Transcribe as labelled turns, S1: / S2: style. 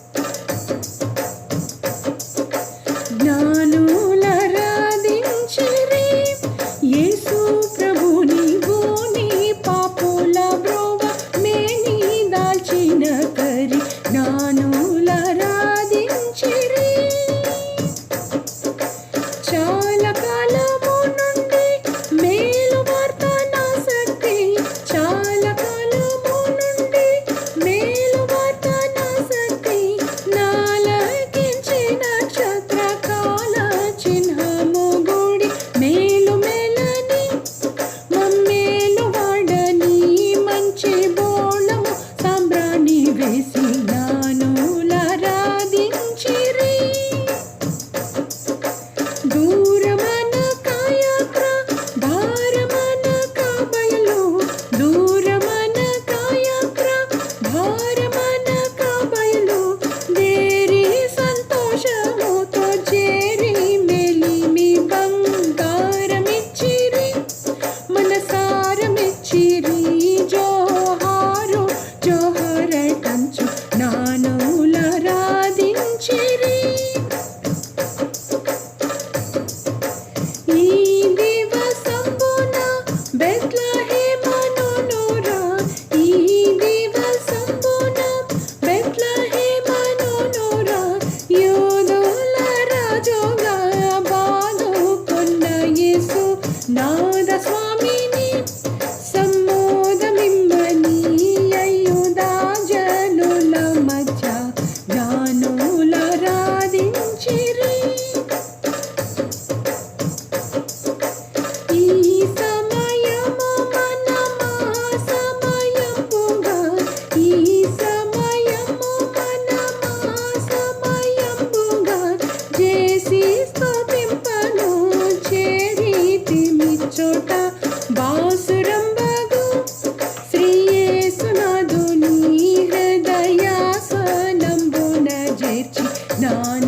S1: you ಯೇಸು ನಾದ ಸ್ವಾಮಿ చోట బాసురం బాగు శ్రీ యేసునాథుని హృదయాసనంబున చేర్చి నాన్న